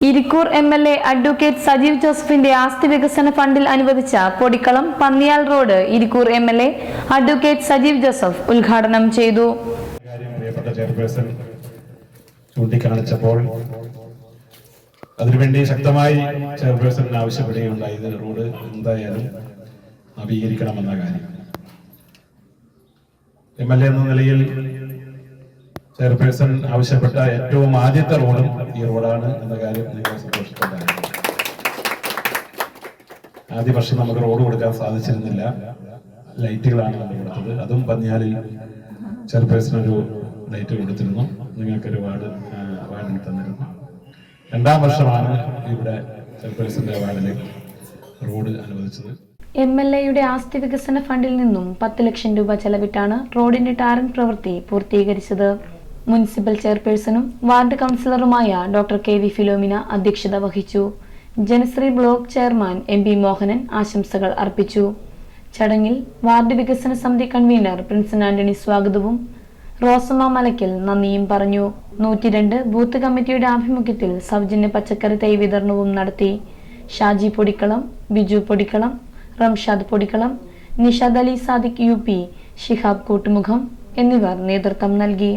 Irikkur M L A advocate Sajeev ജോസഫിന്റെ ആസ്തി വികസന ഫണ്ടിൽ അനുവദിച്ച Podikkalam Panniyal road Irikkur M L A advocate Sajeev Joseph ഉദ്ഘാടനം ചെയ്തു. ചൂണ്ടിക്കാണിച്ചപ്പോൾ അതിനുവേണ്ടി ശക്തമായി ചെയർപേഴ്സൺ ആവശ്യപ്പെടുകയുണ്ടായി ഇത് റോഡ് എന്തായാലും നവീകരിക്കണമെന്ന കാര്യം. എം എൽ എ എന്ന നിലയിൽ ചെയർപേഴ്സൺ ആവശ്യപ്പെട്ട ഏറ്റവും ആദ്യത്തെ റോഡും ഈ റോഡാണ് എന്ന കാര്യം നിങ്ങൾ ആദ്യ വർഷം നമുക്ക് റോഡ് കൊടുക്കാൻ സാധിച്ചിരുന്നില്ല. ലൈറ്റുകളാണ് കൊടുത്തത്. അതും പന്നിയാലിൽ ചെയർപേഴ്സൺ ഒരു ലൈറ്റ് കൊടുത്തിരുന്നു. നിങ്ങൾക്കൊരു അവാർഡിൽ വാർഡിൽ തന്നിരുന്നു. രണ്ടാം വർഷമാണ് ഇവിടെ ചെയർപേഴ്സന്റെ വാർഡിൽ റോഡ് അനുവദിച്ചത്. എം എൽ എയുടെ ആസ്തി വികസന ഫണ്ടിൽ നിന്നും പത്ത് ലക്ഷം രൂപ ചെലവിട്ടാണ് റോഡിന്റെ ടാറിംഗ് പ്രവൃത്തി പൂർത്തീകരിച്ചത്. മുനിസിപ്പൽ ചെയർപേഴ്സണും വാർഡ് കൗൺസിലറുമായ ഡോക്ടർ കെ വി ഫിലോമിന അധ്യക്ഷത വഹിച്ചു. Janashree block chairman M P Mohanan ആശംസകൾ അർപ്പിച്ചു. ചടങ്ങിൽ വാർഡ് വികസന സമിതി കൺവീനർ പ്രിൻസൻ ആന്റണി സ്വാഗതവും റോസമ്മ മലയ്ക്കൽ നന്ദിയും പറഞ്ഞു. നൂറ്റിരണ്ട് ബൂത്ത് കമ്മിറ്റിയുടെ ആഭിമുഖ്യത്തിൽ സൗജന്യ പച്ചക്കറി തൈ വിതരണവും നടത്തി. ഷാജി പൊടിക്കളം ബിജു പൊടിക്കളം റംഷാദ് പൊടിക്കളം നിഷാദ് അലി സാദിഖ് യു പി ഷിഹാബ് കൂട്ടുമുഖം എന്നിവർ നേതൃത്വം നൽകി.